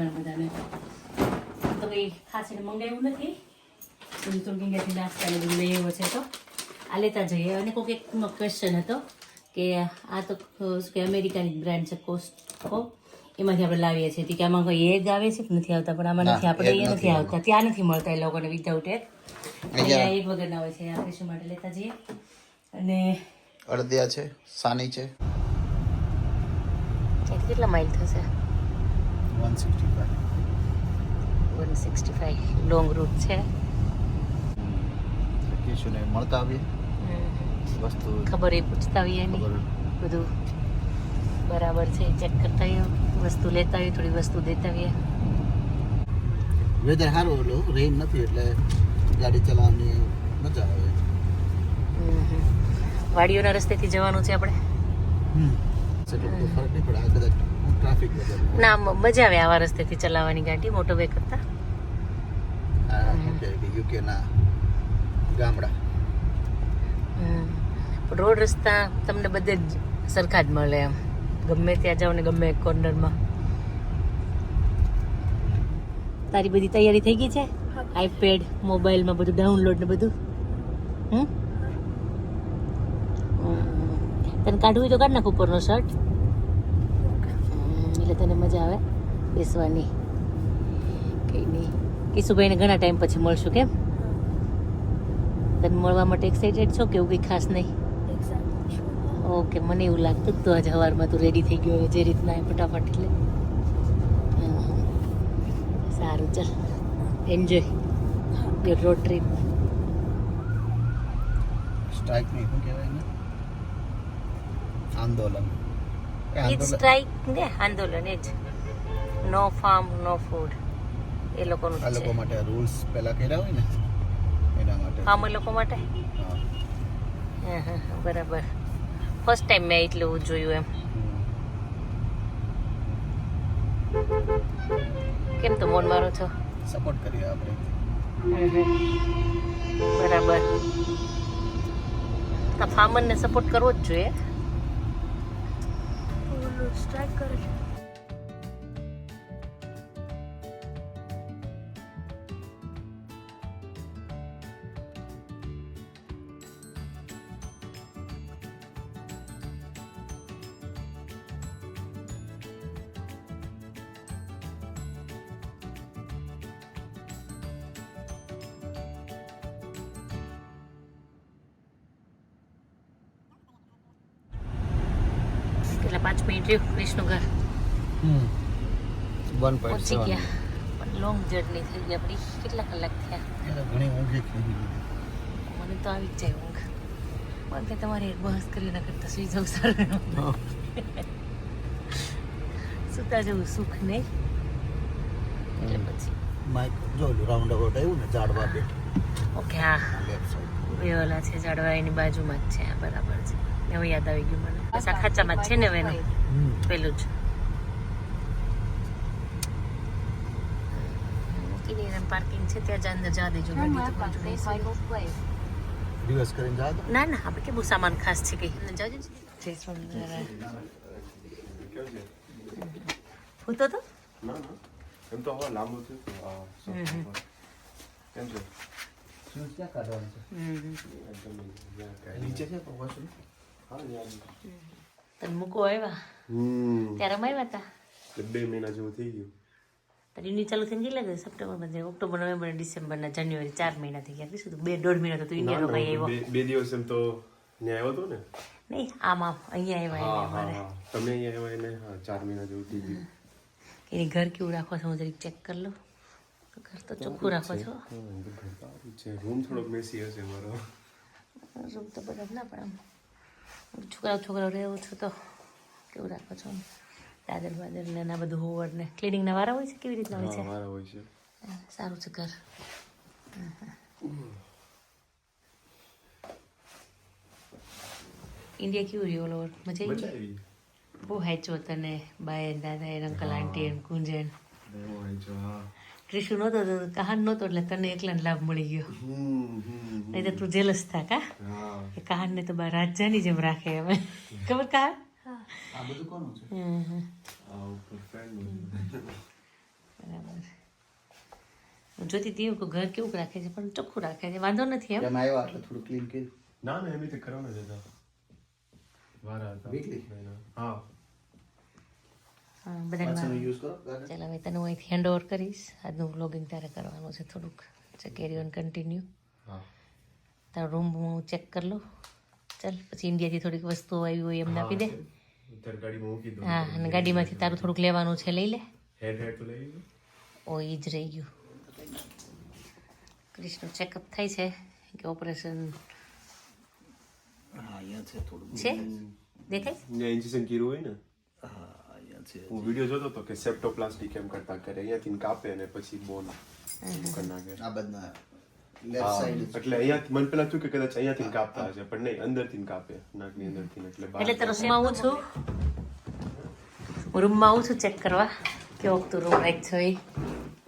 સ્વામિનારાયણ બધાને. તો કંઈ ખાસ એને મંગાવ્યું નથી. ઇન્ડિયાથી નાસ્તા બધું લઈ આવ્યો છે તો. આ લેતા જઈએ. અને કોઈક એક ક્વેશ્ચન હતો કે આ તો શું કે અમેરિકાની બ્રાન્ડ છે કોસ્ટકો એમાંથી આપણે લાવીએ છીએ. કે આમાં કોઈ એજ આવે છે? કે નથી આવતા પણ આમાં નથી આપણે એ નથી આવતા. ત્યાં નથી મળતા એ લોકોને વિધાઉટ એગ અહીંયા એક વગરના હોય છે. આપણે શું માટે લેતા જઈએ. અને અડદિયા છે સાની છે. કેટલા માઇલ થશે? One sixty five one sixty five long route છે. કીશું ને મળતા આવીએ. વસ્તુ ખબર એ પૂછતા હોઈએ એની. બધું બરાબર છે. ચેક કરતા હોઈએ વસ્તુ લેતા હોઈએ થોડી વસ્તુ દેતા આવીએ. વેધર સારું ઓલું. રેન નથી એટલે ગાડી ચલાવવાની મજા આવે. વાડીઓના રસ્તેથી જવાનું છે આપણે. બધો ફરક નહીં પડે. આ કદાચ ના મજા આવે આવા રસ્તેથી ચલાવવાની ગાડી મોટો વે કરતા. આ શું કે યુકેના ગામડા. પણ રોડ રસ્તા તમને બધે જ સરખા જ મળે એમ. ગમે ત્યાં જાઓ ને ગમે એક કોર્નરમાં તારી બધી તૈયારી થઈ ગઈ છે? આઈપેડ મોબાઈલમાં બધું ડાઉનલોડ ને બધું? હમ. તને કાઢવું તો કાઢ નાખ ઉપરનો શર્ટ તને મજા આવે? બેસવાની. કઈ નહીં. કિશુભાઈને ઘણા ટાઈમ પછી મળશું કેમ? તને મળવા માટે એક્સાઇટેડ છો કે એવું કંઈ ખાસ નહીં? ઓકે, મને એવું લાગતું જ તો આજે સવારમાં તું રેડી થઈ ગયો હોય જે રીતના એ ફટાફટ એટલે. સારું, ચાલ. Enjoy your road trip strike નહીં, શું કહેવાય ને આંદોલન. એ સ્ટ્રાઇક ને આંદોલન એ જ. નો ફાર્મ નો ફૂડ એ લોકોનું આ લોકો માટે રૂલ્સ પહેલા કર્યા હોય ને? એના માટે. ફાર્મ લોકો માટે? હા. હા, બરાબર. ફર્સ્ટ ટાઈમ મેં એટલું જોયું એમ. કેમ તો મોન મારો છો? સપોર્ટ કરીએ આપણે. બરાબર. ફાર્મરને સપોર્ટ કરવો જ જોઈએ. સ્ટ્રાઇક કરે પહોંચી ગયા પણ લોંગ જર્ની થઈ ગઈ આપણી કેટલા કલાક થયા? ઘણી ઊંઘી થઈ ગઈ. મને તો આવી જ જાય ઊંઘ. પણ તે તમારે બહસ કરી ના કરતા સુઈ જવું સારું સુતા જવું સુખ નહીં. એટલે પછી. માઇક જો રાઉન્ડ અબાઉટ આવ્યું ને ઝાડવા બેઠ ઓકે હા. Left side. બે ઓલા છે ઝાડવા એની બાજુમાં જ છે આ બરાબર છે. હવે યાદ આવી ગયું મને. બસ આ ખાચામાં જ છે ને હવે એનું પેલું જ મૂકીને પાર્કિંગ છે ત્યાં જ અંદર જવા દેજો છે. દિવસ કરીને જા તો. ના ના આપણે કેવું સામાન ખાસ છે કે જાજો જય સ્વામિનારાયણ. ફૂતો તો? ના ના. એમ તો હવે લાંબુ હમ. કેમ છે? શૂઝ ક્યાં કાઢવાનું છે? હમ એકદમ જ્યાં કાંઈ નીચે છે તો હા તને મૂકો આવ્યા? ત્યારે અમે આવ્યા હતા? બે મહિના જેવું થઈ ગયું. યુનિટ ચાલુ થઈને કેટલા ગયા સપ્ટેમ્બરમાં જાય ઓક્ટોબર નવેમ્બર ડિસેમ્બરના જાન્યુઆરી ચાર મહિના થઈ ગયા. શું બે દોઢ મહિના તો તું ના, ઇન્ડિયા ના, રોકાઈ આવ્યો. બે દિવસ એમ તો ત્યાં આવ્યો હતો ને? નહીં આમ અહીંયા આવ્યા અમારે. તમે અહીંયા આવ્યા એને? હા ચાર મહિના જેવું થઈ ગયું. એની ઘર કેવું રાખો છો? હું જરીક ચેક કરી લઉં. ઘર તો ચોખ્ખું રાખો છો. રૂમ થોડોક મેસી હશે મારો રૂમ તો બરાબર ના પણ આમ છોકરાઓ છોકરાઓ રહેવું છું તો કેવું રાખો છો? દાદર વાદર ને ના બધું હોવર ને ક્લિનિંગના વારા હોય છે કેવી રીતના હોય છે? મારા હોય છે. સારું છે ઘર. ઇન્ડિયા કેવું રહ્યું ઓલ ઓવર? મજા આવી? બહુ હેચો તને બાય દાદા and uncle aunty and Kunjan Krishu નહોતો તો કહાન નહોતો એટલે તને એકલાને લાભ મળી ગયો. નહીં તો તું જેલસ થા કા હા. એ કહાનને તો બા રાજાની જેમ રાખે અમે ખબર કહાન? આ બધું કોનું છે. આ ઉપર ફેન જોતી હતી કે ઘર કેવું રાખે છે પણ ચોખ્ખું રાખે છે. વાંધો નથી એમ. આવ્યા એટલે થોડું ક્લીન કર્યું. ના ના એમ રીતે કરવાના જ હતા. વારા હતા? હા. ચાલ હવે તને હું અહીંથી હેન્ડ ઓવર કરીશ. આજનું વ્લોગિંગ તારે કરવાનું છે થોડુંક. કેરી ઓન કન્ટિન્યુ તારો રૂમ હું ચેક કરી લઉં. ચાલ પછી ઇન્ડિયાથી થોડીક વસ્તુઓ આવી હોય એમને આપી દે. ઉત્તર ગાડીમાં મૂકી દો હા અને ગાડીમાંથી તારું થોડુંક લેવાનું છે લઈ લે. હેડ હેડ તો લઈ લો ઓ એ જ રહી ગયું. ક્રિશનું ચેકઅપ થાય છે કે ઓપરેશન છે થોડું છે? દેખાય? ઇન્જેક્શન કર્યું હોય ને? હા અહીંયા છે. હું વીડિયો જોતો હતો કે સેપ્ટોપ્લાસ્ટિક એમ કરતા કરે? અહીંયાથી કાપે અને પછી બોન કરી? નાખે આ બધા એટલે અહીંયાથી મને પેલા થયું કે કદાચ અહીંયાથી કાપતા હશે પણ નહીં અંદરથી કાપે નાકની અંદરથી એટલે એટલે તારો રૂમમાં આવું છું? હું રૂમમાં આવું છું ચેક કરવા. કેવો તું રૂમ રાખ છો એ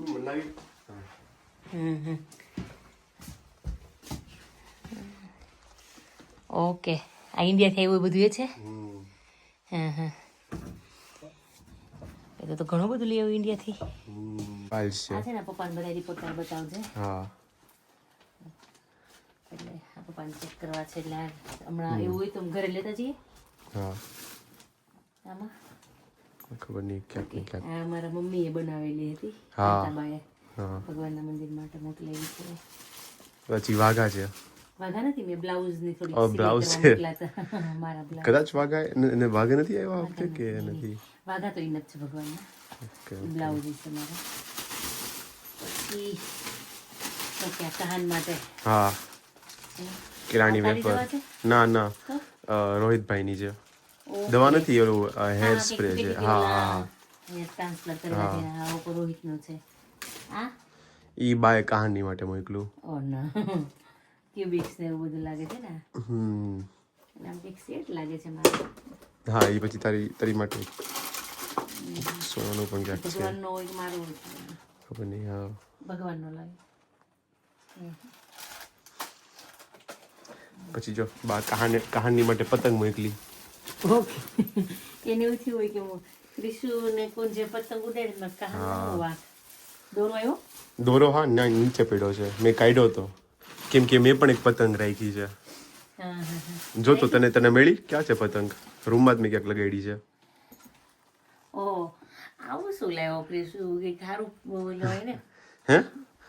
મને લાગે હા. હમ હમ. ઓકે. આ ઇન્ડિયાથી આવ્યું એ બધું એ છે? હમ. હા હા એ તો તો ઘણું બધું લઈ આવ્યું ઇન્ડિયાથી. હમ. ફાઇલ્સ છે. આ છે ને પપ્પાને બધા રિપોર્ટ કાર્ડ બતાવજે. હા. એટલે આ પપ્પાને ચેક કરવા છે એટલે હમણાં એવું હોય તો ઘરે લેતા જઈએ. હા. આમાં? ખબર નહીં ક્યાંક ને ક્યાંક. આ મારા મમ્મીએ બનાવેલી હતી. હા. ભગવાનના મંદિર માટે મોકલેલી છે. પછી વાઘા છે. વાઘા નથી મેં બ્લાઉઝની થોડી છે. મારા બ્લાઉઝ. કદાચ વાઘા એને- એને વાઘા નથી આવ્યા વખતે કે નથી. વાઘા તો ઇનફ છે ભગવાનના. ઓકે બ્લાઉઝ છે મારા. પછી તો કે કહાન માટે. હા. કિરાણી વેપર ના ના. રોહિતભાઈની છે. દવા નથી ઓલું હેર સ્પ્રે છે. હા હા. હા. ઈ બાય કહાની માટે મોકલું. ઓ ના. ક્યુબિક્સ ને એવું બધું લાગે છે ને? હમ. આમ કંઈક સેટ લાગે છે મારે. હા એ પછી તારી તારી માટે. સોનાનું પણ ક્યાંક છે. ભગવાનનો હોય મારો ખબર નહીં હા. ભગવાનનો લાગે. પછી જો બા કહાની કહાની માટે પતંગ મોકલી. ઓકે. એને એવું થયું હોય કે હું ક્રિશુ ને કોણ જે પતંગ ઉડાડે કહાનો દોરો આવ્યો? દોરો હા ના નીચે પડ્યો છે. મેં કાઢ્યો હતો કેમ કે મેં પણ એક પતંગ રાખી છે. જો તો તને તને મળી? ક્યાં છે પતંગ? રૂમમાં જ મેં ક્યાંક લગાડી છે. ઓ આવું શું લાવ્યો ક્રિશુ કે સારું બોલો ને? હે?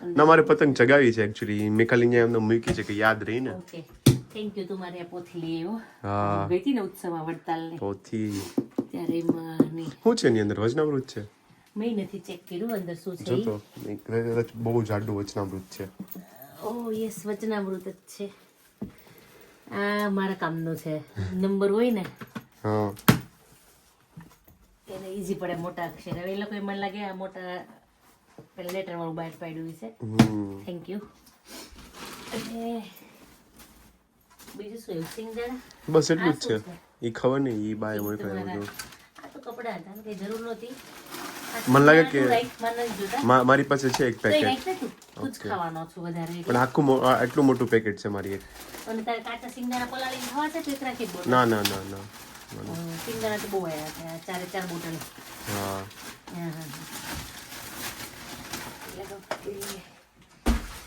ના મારે પતંગ ચગાવી છે એકચ્યુઅલી મેં ખાલી અહીંયા એમને મૂકી છે કે યાદ રહી ને ઓકે. થેન્ક યુ તમારે આ પોથી લઈ હા. હતી ને ઉત્સવમાં વડતાલને પોથી. ત્યારે એમાં શું છે એની અંદર? વચનામૃત છે? મેં નથી ચેક કર્યું અંદર શું છે જો તો બહુ જાડું વચનામૃત છે. ઓ યસ વચનામૃત જ છે. આ મારા કામનું છે. નંબર હોય ને હા. એને ઈઝી પડે મોટા અક્ષર. હવે એ લોકો મને લાગે આ મોટા પેલા લેટર વાળું બહાર પાડ્યું છે થેન્ક યુ અને બીજું શું સિંગદાણા બસ એટલું જ છે. એ ખબર નહીં એ બાય હોય કઈ બધું આ તો કપડા હતા જરૂર નહોતી. મને લાગે કે- મારી પાસે છે એક પેકેટ ખાવાનો છું વધારે પણ આખું એટલું મોટું પેકેટ છે મારી એક. અને તારે કાચા સિંગદાણા પલાળીને ખાવા છે તો એક રાખી જ ના ના ના ના. સિંગદાણા તો બહુ આવ્યા છે ચારે ચાર બોટલ. હા. હા, હા, હા. એટલે તો એ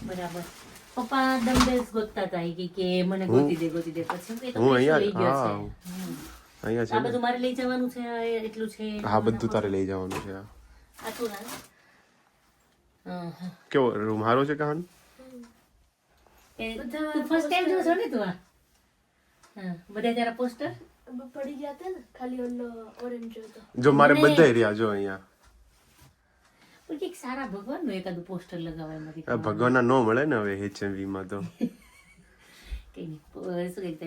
બરાબર. પપ્પા ડમ્બેલ્સ ગોતતા હતા ઈ કે કે મને ગોતી દે ગોતી દે પછી હું કઈ તો હું પૈસો અહીંયા- લઈ ગયો છે હા. હમ. અહીંયા છે આ ને બધું મારે લઈ જવાનું છે આ એટલું છે હા બધું તારે લઈ જવાનું છે આટલું ના હા, હા. કેવો રૂમ હારો છે કહાન એ તું ફર્સ્ટ ટાઈમ જો છો ને તું આ હા બધા તારા પોસ્ટર પડી ગયા હતા ને ખાલી ઓલો ઓરેન્જ હતો જો મારે મને- બધા રહ્યા જો અહીંયા પણ કંઈક સારા ભગવાનનું એકાદું પોસ્ટર લગાવાય આ ભગવાનના નો મળે ને હવે HMV માં તો.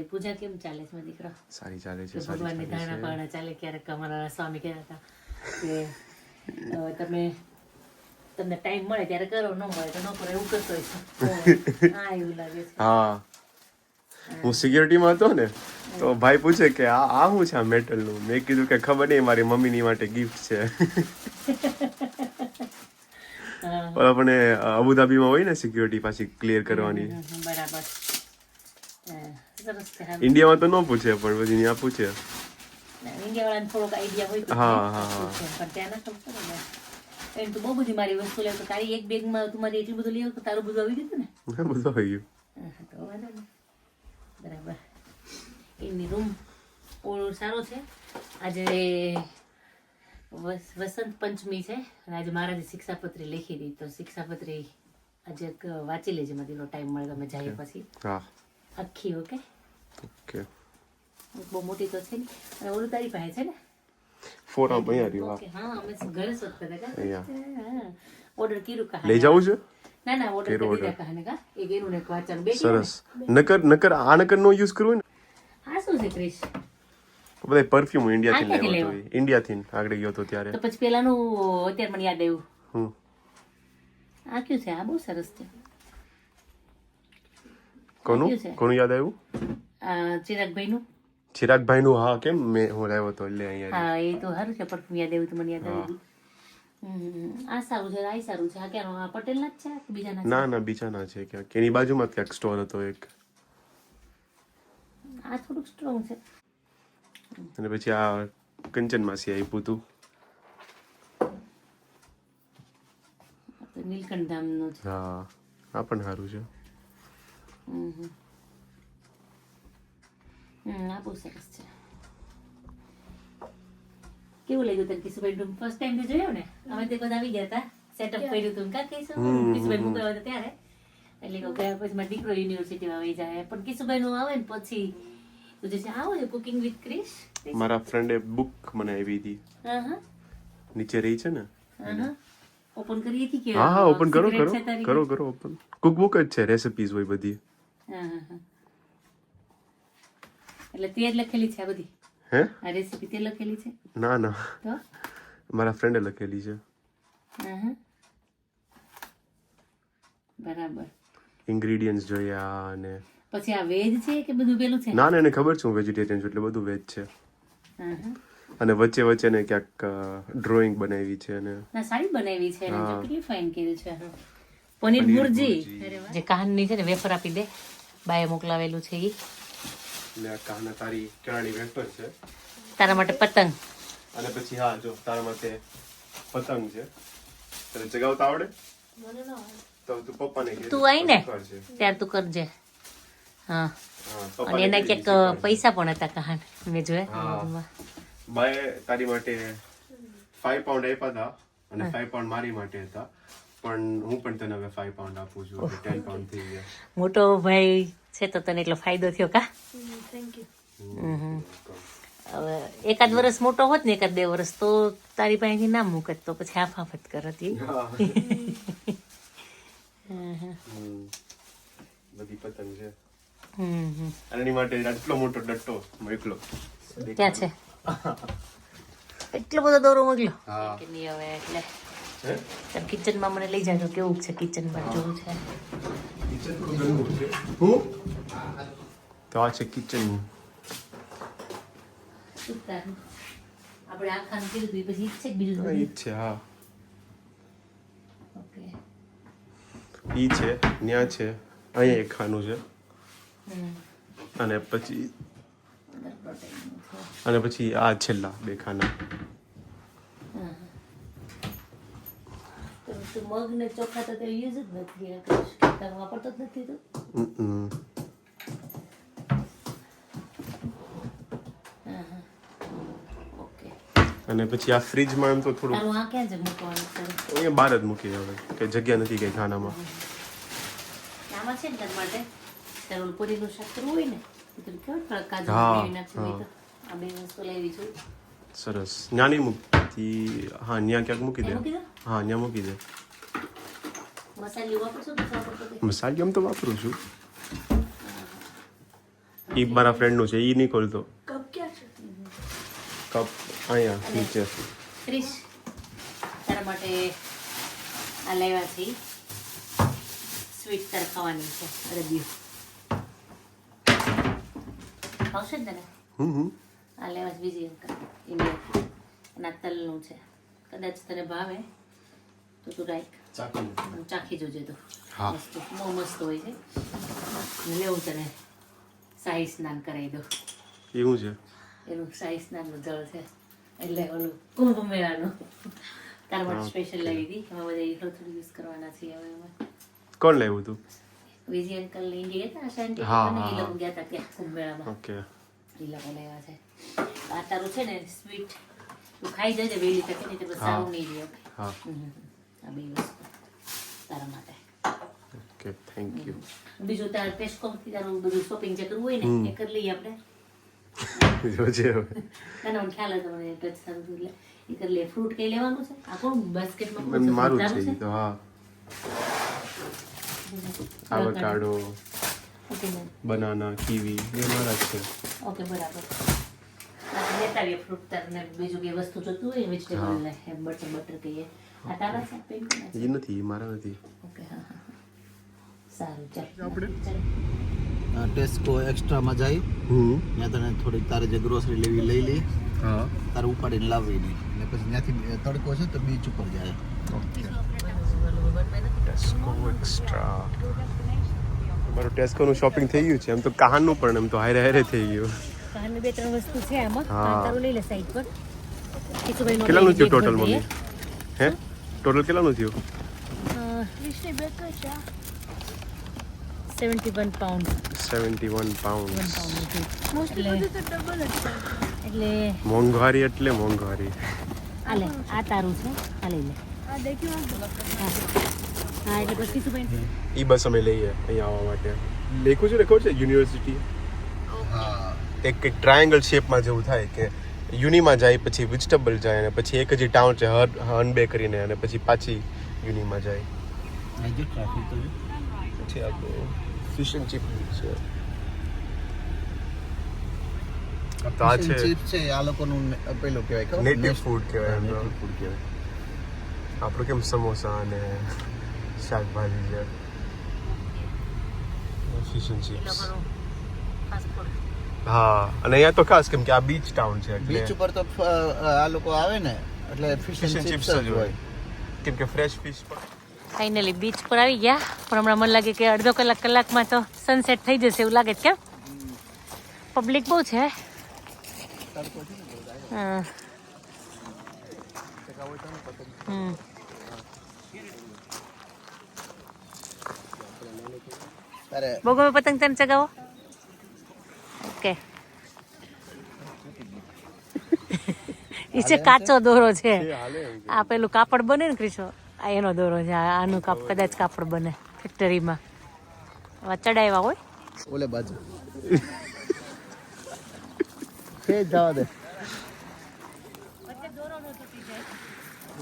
પૂજા કેમ ચાલે છે મારા સારી ચાલે છે ભગવાનની ચાલે ક્યારેક અમારા સ્વામી કહેતા હતા કે તમે તમને ટાઈમ મળે ત્યારે કરો ન મળે તો ન કરો એવું કરતો હોય હા એવું લાગે છે. હા. હું. સિક્યોરિટીમાં હતો ને તો ભાઈ પૂછે કે આ આ શું છે આ મેટલનું મેં કીધું કે ખબર નહીં મારી મમ્મીની માટે ગિફ્ટ છે. પણ આપણે અબુધાબીમાં હોય ને સિક્યુરિટી પાછી ક્લિયર કરવાની. બરાબર. ઇન્ડિયામાં તો ન પૂછે પણ પછી ત્યાં પૂછે. ઇન્ડિયાવાળાને થોડોક આઈડિયા હોય તો હા, હા, હા. પણ ત્યાં ના ખબર ને. એમ તો બહુ બધી મારી વસ્તુ લેવું તો તારી એક બેગમાં તું મારી એટલું બધું લેવું તો તારું બધું આવી ગયું ને? હા, બધું આવી ગયું. તો વાંધો નહીં. બરાબર. એમની રૂમ ઓળો સારો છે. આજે વસંત પંચમી છે અને આજે મહારાજે શિક્ષાપત્રી લખી દીધી. તો શિક્ષાપત્રી આજે વાંચી લેજે મધીનો ટાઈમ મળે તમે જાય પછી. આખી ઓકે? ઓકે. બહુ મોટી તો છે ને અને ઓલું તારી પાસે છે ને? ફોર આમ અહીંયા રહ્યું ઓકે હા અમે ઘરે શોધતા હતા અહીંયા. ઓર્ડર કર્યું કા લઈ જવું છે? ના ના ઓર્ડર કરી દીધા કહાને કા? એક એનું ને એક વાંચવાનું. બે સરસ. નકર નકર આ નકર નો યુઝ કરવું ને? હા શું છે ક્રિશ? બધા પરફ્યુમ ઇન્ડિયા થી લેવા ઇન્ડિયા થી આગળ ગયો તો ત્યારે. તો પછી પેલાનું અત્યારે મને યાદ આવ્યું. હમ આ કયું છે? આ બહુ સરસ છે. કોનું? કોનું યાદ આવ્યું? ચિરાગભાઈ નું ચિરાગભાઈ નું હા કેમ? મેં હું લાવ્યો તો એટલે અહીંયા હા એ તો સારું છે પરફ્યુમ યાદ આવ્યું તો મને યાદ આવ્યું. આ સારું છે આ સારું છે. આ ક્યાંનો? આ પટેલ ના જ છે બીજાના ના ના બીજા ના છે ક્યાંક. એની બાજુમાં ક્યાંક સ્ટોર હતો એક. આ થોડુંક સ્ટ્રોંગ છે. અને પછી આ કંચન માસી આપ્યું હતું આ તો નીલકંઠ ધામનું છે હા આ પણ સારું છે. હમ, હમ. હમ, આ બહુ સરસ છે. કેવું લાગ્યું તને કિશુભાઈ રૂમ ફર્સ્ટ ટાઈમ જોયો ને? અમે તે બધા આવી ગયા હતા. સેટઅપ કર્યું હતું કા કિશુભાઈ કિશુભાઈ મુકાયો હતો ત્યારે. એટલે કે ગયા પછી મારો દીકરો યુનિવર્સિટીમાં આવી જાય. પણ કિશુભાઈ નું આવે ને પછી તું જે આવો છે કુકિંગ વિથ ક્રિશ મારા ફ્રેન્ડે બુક મને આવી હતી. નીચે રહી છે ને? ઓપન કરી હતી કે? હા ઓપન કરો કરો. કરો કરો ઓપન કુકબુક જ છે રેસિપીઝ હોય બધી. એટલે તે જ લખેલી છે આ બધી? હે? આ રેસિપી તે લખેલી છે? ના ના. તો? મારા ફ્રેન્ડે લખેલી છે. બરાબર. ઇન્ગ્રેડિયન્ટ્સ જોયા અને પછી આ વેજ છે કે બધું પેલું છે? ના ના એને ખબર છે હું વેજીટેરિયન છું એટલે બધું વેજ છે. અને વચ્ચે વચ્ચે ને ક્યાંક ડ્રોઈંગ બનાવી છે અને ના સારી બનાવી છે એને કેટલી ફાઇન કર્યું છે પનીર પનીર ભુરજી. જે કાહનની છે ને વેફર આપી દે. બાએ મોકલાવેલું છે ઈ. એટલે આ કાના તારી કેળાની વેફર છે. તારા માટે પતંગ. અને પછી હા જો તારા માટે પતંગ છે. તને જગાવતા આવડે? મને ના આવડે. તો તું પપ્પાને કહે તું આઈ ને કરજે. ત્યાર તું કરજે. હા. અને એના ક્યાંક પૈસા પણ હતા કહાન મેં જોયા. બાય તારી માટે 5 પાઉન્ડ આપ્યા હતા અને 5 પાઉન્ડ મારી માટે હતા. પણ હું પણ તને હવે 5 પાઉન્ડ આપું છું 10 પાઉન્ડ થઈ ગયા. મોટો ભાઈ છે તો તને એટલો ફાયદો થયો કા? થેન્ક યુ હવે એકાદ વર્ષ મોટો હોત ને એકાદ બે વર્ષ તો તારી પાસેથી ના મૂકત તો પછી આફાફત કરત ઈ. બધી પતંગ છે. એની માટે આટલો મોટો ડટ્ટો મોકલો. ક્યાં છે? એટલો બધો દોરો મોકલ્યો કે નહીં હવે એટલે? તાર કિચનમાં મને લઈ જાજો કેવું છે કિચનમાં જોવું છે? હું? તો આ છે કિચન આપણે આ ખાનું કીધું પછી ઈ છે કે બીજું ઈ છે હા. ઓકે. ઈ છે ન્યા છે અહીંયા એક ખાનું છે. અને પછી. અને પછી આ છેલ્લા બે ખાના મગ ને ચોખા તો તે યુઝ જ નથી એ વાપરતો જ નથી તું? અને પછી આ ફ્રીજમાં એમ તો થોડું આ ક્યાં છે મૂકવાનું અહીંયા બહાર જ મૂકી હવે કે જગ્યા નથી કઈ ખાનામાં. આમાં છે ને માટે? તારું ઓલું શાક કરવું હોય ને તો કેવું થોડા કાજુ હા, ગ્રેવી નાખશું હોય તો. આ બે વસ્તુ લેવી છું. સરસ. ન્યાની મૂકતી હા ન્યા ક્યાંક મૂકી દે. મૂકી દો. હા ન્યા મૂકી દે. મસાલી વાપરશો તો વાપરતો તે? મસાલી આમ તો વાપરું છું. એ મારા ફ્રેન્ડનું છે એ નહીં ખોલતો. કપ ક્યાં છે? કપ અહીંયા નીચે. ક્રિશ તારા માટે આ લેવા છે સ્વીટ તારે ખાવાની છે. અરબીયું ખાવશે ને તને હમ હમ. આ લેવા જ બીજી ઇન્ડિયા અને તલનું છે. કદાચ તને ભાવે તો તું રાખ. ચાખી જોજે તો. મસ્ત. બહુ મસ્ત હોય છે. લેવું તને શાહી સ્નાન કરાવી દો એવું છે? એનું શાહી સ્નાનનું જળ છે. એટલે ઓલું કુંભ મેળાનું તારા માટે સ્પેશિયલ લાવી હતી. હવે બધા એ થોડું યુઝ કરવાના છીએ હવે કોણ લાવ્યું તું? વિજય અંકલ ને ગયા હતા શાંતિ એ લોકો ગયા હતા ત્યાં કુંભ મેળામાં ઓકે એ લોકો લેવા છે આ તારું છે ને સ્વીટ તું ખાઈ જજે વેલી તકે નહીં તો સારું નહીં રહે ઓકે હા. આ બે વસ્તુ તારા માટે ઓકે થેન્ક યુ બીજું તાર ટેસ્કોમથી તારું બધું શોપિંગ જે કરવું હોય ને એ કરી લઈએ આપણે જોજે હવે તને ખ્યાલ હતો મને ટચ સારું એટલે એ કરી લઈએ ફ્રૂટ કઈ લેવાનું છે આ કોણ બાસ્કેટમાં મારું છે તો હા avocado okay ma'am banana kiwi એ મારા જ છે ઓકે બરાબર આપણે લેતા આવીએ ફ્રૂટ તારને બીજું કઈ વસ્તુ જોતું હોય વેજીટેબલ ને એમ બટર બટર કહીએ આ તારા છે પિંક ના છે એ નથી ઈ મારા નથી ઓકે હા હા હા. સારું ચાલ આપણે? ચાલ ટેસ્કો એક્સ્ટ્રામાં જાય હમ ત્યાં તને થોડીક તારે જે ગ્રોસરી લેવી લઈ લે હા તારે ઉપાડીને લાવવી નહીં ને પછી ત્યાંથી તડકો છે તો બીચ ઉપર જાય. ઓકે ટેસ્કો એક્સ્ટ્રા મારું ટેસ્કોનું શોપિંગ થઈ ગયું છે. એમ તો કહાનનું પણ એમ તો હારે હારે થઈ ગયું. કાનની બે ત્રણ વસ્તુ છે આમાં. હા. તારું લઈ લે સાઈડ પર. કેટલાનું થયું ટોટલ. મમ્મી? હે? ટોટલ કેટલાનું થયું? છે. 71 pound seventy one pound pound mostly બધું તો ડબલ એટલે મોંઘવારી એટલે મોંઘવારી. આ લે આ તારું છે. આ લઈ લે. આ દેખ્યું હા. હા એટલે પછી કિશુભાઈ ઈ બસ અમે લઈએ અહીંયા આવવા માટે. લેખું છે ને ખબર છે? યુનિવર્સિટી હા એક ટ્રાયંગલ શેપમાં જેવું થાય કે યુનિમાં જાય પછી વેજીટેબલ જાય અને પછી એક જ ટાઉન છે હર હનબે કરીને અને પછી પાછી યુનિમાં જાય. અહીં જો ટ્રાફિક તો જો. પછી આપણું ફિશ એન્ડ ચીપ છે. તો આ છે. આ લોકોનું પેલું કહેવાય Native Nat- કહેવાય એમનો. કહેવાય. આપણું કેમ સમોસા અને શાકભાજી છે. ફિશ એન્ડ ચીપ્સ હા અને અહીંયા તો ખાસ કેમ કે આ બીચ ટાઉન છે બીચ ઉપર તો આ લોકો આવે ને એટલે ફિશ એન્ડ ચિપ્સ જ હોય. કેમ કે ફ્રેશ ફિશ પણ. ફાઇનલી બીચ પર આવી ગયા. પણ હમણાં મને લાગે કે અડધો કલાક કલાકમાં તો સનસેટ થઈ જશે એવું લાગે છે કેમ? પબ્લિક બહુ છે. હા. હમ. તારે બહુ ગમે પતંગ તને ચગાવો? ઓકે. એ છે કાચો દોરો છે. આ પેલું કાપડ બને ને ક્રિશો? આ એનો દોરો છે આનું કાપ કદાચ કાપડ બને ફેક્ટરીમાં. આવા ચડાવ્યા હોય? ઓલે બાજુ. જવા દે.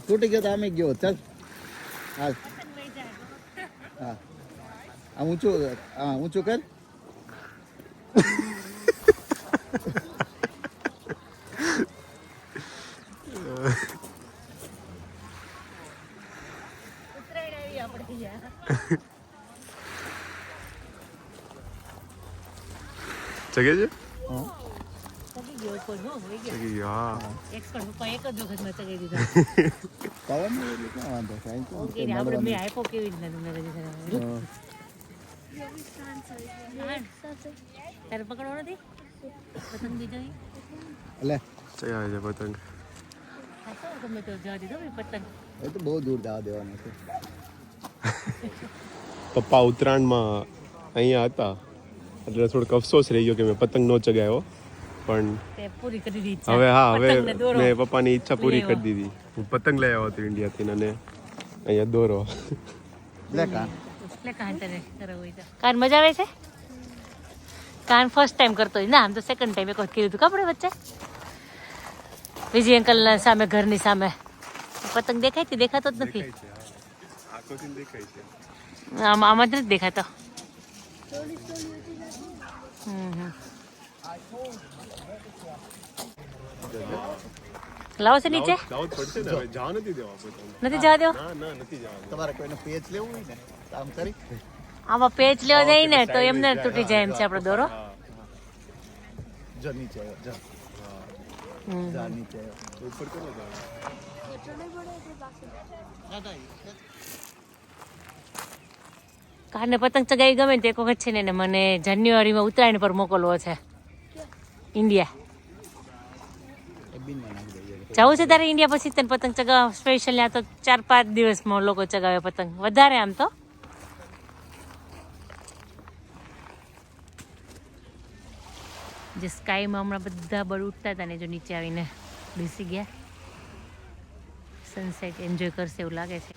તૂટી ગયો તો આમે ગયો. ચાલ. હાલ. આ ઊંચું હા ઊંચું કર ચગે છે વાંધો તારે પકડવો નથી? પતંગ બીજો ઈ? લે. ચગાવે છે પતંગ. ગમે તો જવા દીધો પતંગ. એ તો બહુ દૂર જવા દેવાનું છે. પપ્પા ઉત્તરાયણમાં અહીંયા હતા. એટલે થોડોક અફસોસ રહી ગયો કે મેં પતંગ નો ચગાવ્યો પણ પૂરી કરી દીધી હવે હા હવે. મેં પપ્પાની ઈચ્છા પૂરી કરી દીધી. હું પતંગ લઈ આવ્યો હતો ઇન્ડિયાથી અને અહીંયા દોરો. લે કાં. એટલે કાન તને હોય તો. કાન મજા આવે છે? કાન ફર્સ્ટ ટાઈમ કરતો હોય. ના આમ તો સેકન્ડ ટાઈમ એક વખત કીધું હતું કપડે વચ્ચે? વિજય અંકલ ના સામે ઘરની સામે. પતંગ દેખાય છે? દેખાતો જ નથી. આમ આમાં જ નથી દેખાતો. હમ, હમ. લાવો છે નીચે? નથી જવા દેવો? તમારે કોઈને પેચ લેવું હોય ને? આમ કરી. આમાં પેચ લેવા જાય ને તો એમને તૂટી જાય. એમ છે આપણો દોરો. જો નીચે જા. નીચે ઉપર કરો કારને પતંગ ચગાવી ગમે ને તો એક વખત છે ને એને મને જાન્યુઆરીમાં ઉત્તરાયણ પર મોકલવો છે. ઇન્ડિયા. જવું છે તારે ઇન્ડિયા પછી તને પતંગ ચગાવવા. સ્પેશિયલ આ તો ચાર પાંચ દિવસમાં લોકો ચગાવે પતંગ. વધારે આમ તો. જે સ્કાયમાં હમણાં બધા બળ ઉઠતા હતા ને જો નીચે આવીને બેસી ગયા. સનસેટ એન્જોય કરશે એવું લાગે છે.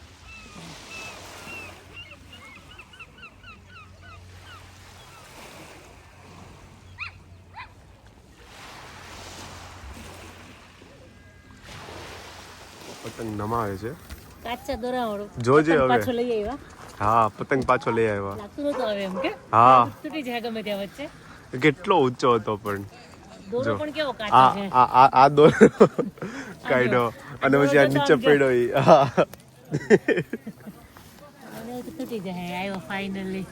પતંગ નમાવે છે. કાચા દોરાવાળો. જોજે હવે. પાછો લઈ આવ્યા. હા પતંગ પાછો લઈ આવ્યા. લાગતું નતું હવે એમ કે. હા. તૂટી જાય ગમે ત્યાં વચ્ચે. કેટલો ઊંચો હતો પણ. જો. આ કાચો આ આ આ કાઢ્યો અને પછી આ નીચે પડ્યો ઈ.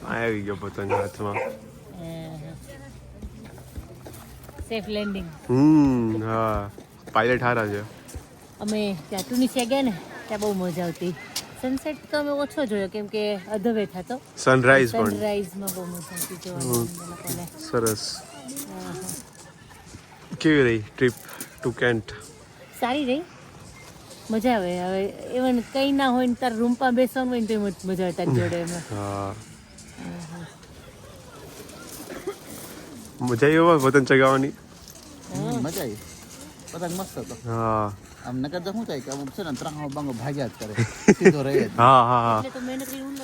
આવી ગયો હાથમાં. સેફ લેન્ડિંગ હમ હા. પાયલટ હારા છે. અમે ત્યાં ટુનિશિયા ગયા ને ત્યાં બહુ મજા આવતી. સનસેટ તો અમે ઓછો જોયો કેમ કે અધવે થતો. સનરાઈઝ પણ. સનરાઈઝમાં બહુ મજા આવતી જોવાની સરસ. કેવી રહી ટ્રીપ ટુ કેન્ટ સારી રહી. મજા આવે. હવે ઇવન કંઈ ના હોય ને તાર રૂમમાં બેસવાનું હોય ને તો મજા આવે તારી જોડે એમાં. હા. મજા આવી હોય પતંગ ચગાવવાની? મજા આવી. પતંગ મસ્ત હતો. હા. આમ નકર તો શું થાય કે અમુક છે ને ત્રાંગો બાંગો ભાગ્યા જ કરે. સીધો રહે હા હા હા. એટલે તો મહેનત કરી હું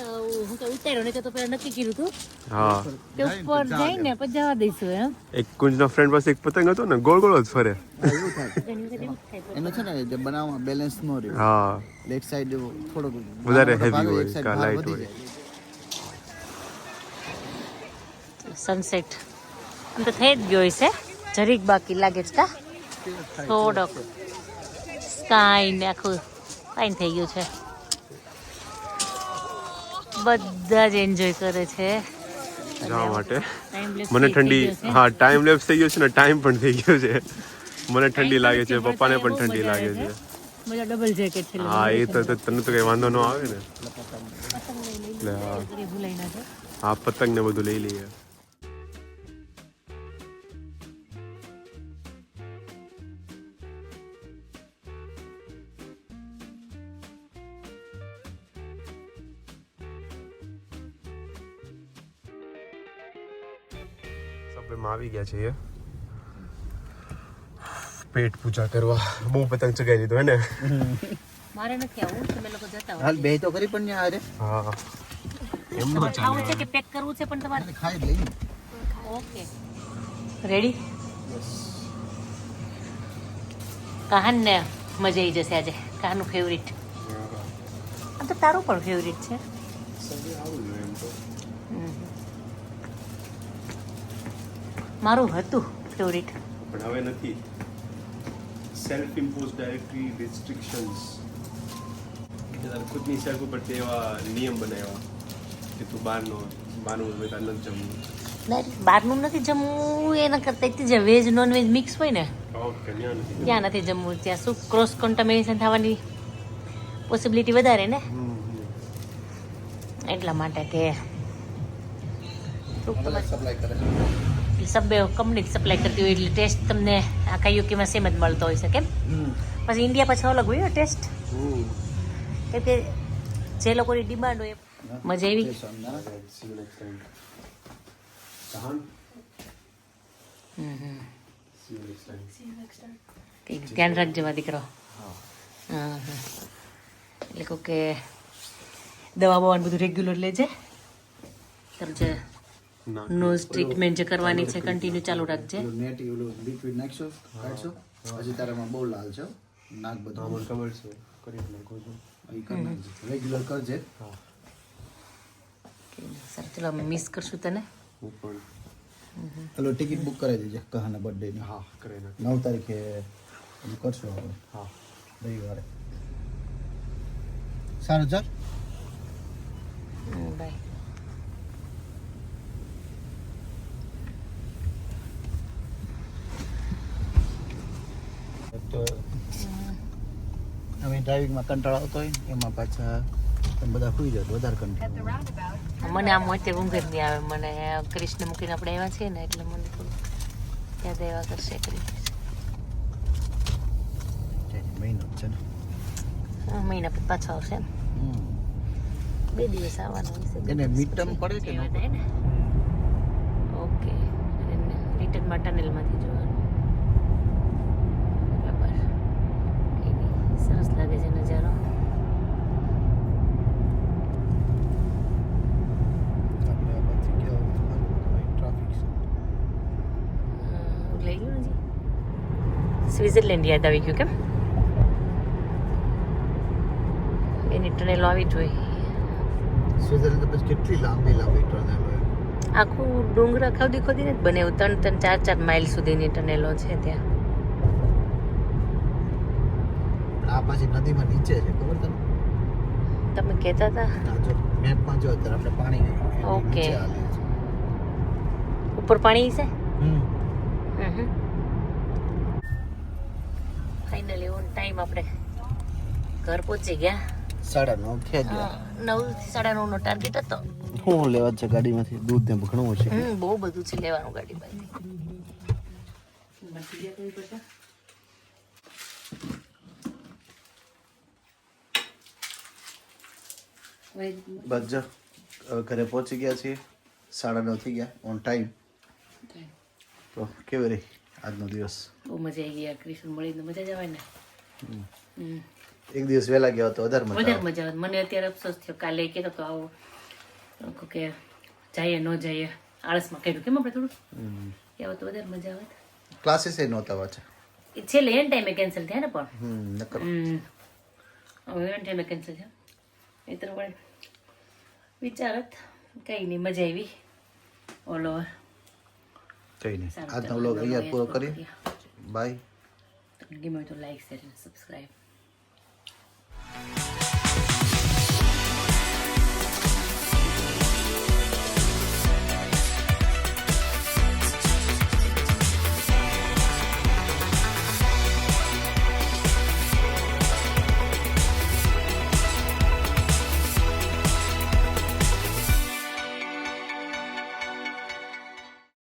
હું તો ઉતાર્યો ને તો પેલા નક્કી કર્યું હતું હા. કે ઉપર જઈને પછી જવા દઈશું એમ. એક કુંજના ફ્રેન્ડ પાસે એક પતંગ હતો ને ગોળ ગોળ જ ફરે. એવું થાય. ઘણી વખત એવું જ થાય એનું છે ને જે બનાવવામાં બેલેન્સ ન રહ્યું. હા. એટલે સાઈડ થોડોક વધારે નાનો હોય કાં. સનસેટ એમ તો થઈ જ ગયો છે જરીક બાકી લાગે છે કા થોડોક સ્કાય ને આખું ફાઇન થઈ ગયું છે. બધા જ એન્જોય કરે છે. જવા માટે. મને ઠંડી હા ટાઈમ લેપ્સ થઈ ગયો છે ને ટાઈમ પણ થઈ ગયો છે. મને ઠંડી લાગે છે પપ્પાને પણ ઠંડી લાગે છે. મજા ડબલ જેકેટ છે હા એ તો તને તો કઈ વાંધો ન આવે ને. એટલે હા. ભૂલાઈ ના જાય. હા પતંગ ને બધું લઈ લઈએ. આવી ગયા છીએ. પેટ પૂજા કરવા. બહુ પતંગ ચગાવી લીધો હે ને? મારે નથી આવું તમે લોકો જતા હાલ બે તો કરી પણ ત્યાં અરે હા. એમ ન હોય ચાલે. છે કે પેક કરવું છે પણ તમારે? ખાઈ લઈ ઓકે. રેડી કાહન ને મજા આવી જશે આજે? કાહનું ફેવરિટ આમ તો તારું પણ ફેવરિટ છે. મારું હતું ફેવરિટ પણ હવે નથી. સેલ્ફ ઇમ્પોઝ ડાયરેક્ટરી રિસ્ટ્રિક્શન્સ ખુદની સેલ્ફ ઉપર એવા નિયમ બનાવ્યા કે તું બહારનો બહારનું હવે તારે નથી જમવું. બહારનું નથી જમવું એના કરતાં જે વેજ નોન વેજ મિક્સ હોય ને ત્યાં નથી જમવું. ત્યાં શું ક્રોસ કોન્ટામિનેશન થવાની પોસિબિલિટી વધારે ને. એટલા માટે કે સપ્લાય કરે સબવે કંપની સપ્લાય કરતી હોય એટલે ટેસ્ટ તમને આખા યુકેમાં સેમ જ મળતો હોય છે કેમ? પછી ઇન્ડિયા પાછો અલગ હોય ટેસ્ટ. કેમ કે જે લોકોની ડિમાન્ડ હોય મજા આવી. ધ્યાન રાખજો દીકરો. હા. હા એટલે કહું કે દવા બવા બધું રેગ્યુલર લેજે ના નોઝ ટ્રીટમેન્ટ જે કરવાની છે કન્ટિન્યુ ચાલુ રાખજે નેટ ઓલું લિક્વિડ નાખશો કાઢશો હજી તારામાં બહુ લાલ છે હો. નાક હા, બધું મને ખબર છે કરી જ નાખું છું ઈ કરી નાખજે રેગ્યુલર કરજે સર ચલો અમે મિસ કરશું તને હું પણ પેલો ટિકિટ બુક કરાવી દેજે કહાના બર્થડે ની હા કરી નાખ નવ તારીખે અમે કરશું આપણે હા રવિવારે સારું ચાલ બાય તો અમે ડ્રાઇવિંગમાં કંટાળો આવતો હોય એમાં પાછા તમે બધા સુઈ જાવ વધારે કંટાળો મને આમ અત્યારે ઊંઘ જ નહીં આવે. મને કૃષ્ણ મૂકીને આપણે આવ્યા છીએ ને એટલે મને થોડું યાદ આવ્યા કરશે કરી છે ને. મહિના પછી પાછો આવશે. બે દિવસ આવવાનો હશે એને પછી પડે કે ઓકે. રિટર્નમાં ટનલમાંથી જોવાનું બરાબર કંઈ નહીં સરસ લાગે છે નજારો. હજી. યાદ આવી ગયું કેમ? એની ટનેલો આવી જોઈએ સ્વિટરલેન્ડ તો પછી કેટલી લાંબી લાંબી ટનલ આખું ડુંગરા ખોદી ખોદીને જ બને ત્રણ ત્રણ ચાર ચાર માઇલ સુધીની ટનેલો છે ત્યાં પણ આ પાછી નદીમાં નીચે છે ખબર તને? તમે કહેતા હતા? જો મેપમાં જો અત્યારે આપણે પાણી ઓકે. ઉપર પાણી છે હમ. ફાઇનલી ઓન ટાઈમ આપણે ઘર પહોંચી ગયા. સાડા નવ થયા ગયા. નવથી સાડા નવ નો ટાર્ગેટ હતો. શું લેવા છે ગાડીમાંથી? દૂધ ને ઘણું છે હમ બહુ બધું છે લેવાનું ગાડી બસ જો ઘરે પહોંચી ગયા છીએ. સાડા નવ થઈ ગયા ઓન ટાઈમ તો કેવી રહી આજનો દિવસ? બહુ મજા આવી ગઈ ક્રિશન મળીને મજા જ આવે ને. એક દિવસ વહેલા ગયો તો વધારે મજા વધારે મજા આવે મને અત્યારે અફસોસ થયો કાલે કહેતો તો આવો. કે જઈએ ન જઈએ. આળસમાં કર્યું કેમ આપણે થોડું? આવે તો વધારે મજા આવે ક્લાસીસ એ નહોતા પાછા છેલ્લે એન ટાઈમે કેન્સલ થયા ને પણ? હમ નકર. હવે એન ટાઈમે કેન્સલ થયા. એ તો વિચારત. કઈ નહીં મજા આવી. ઓલ ઓવર કઈ નહીં આજનો વ્લોગ અહીંયા પૂરો કરી બાય ગમે તો લાઈક શેર અને સબસ્ક્રાઈબ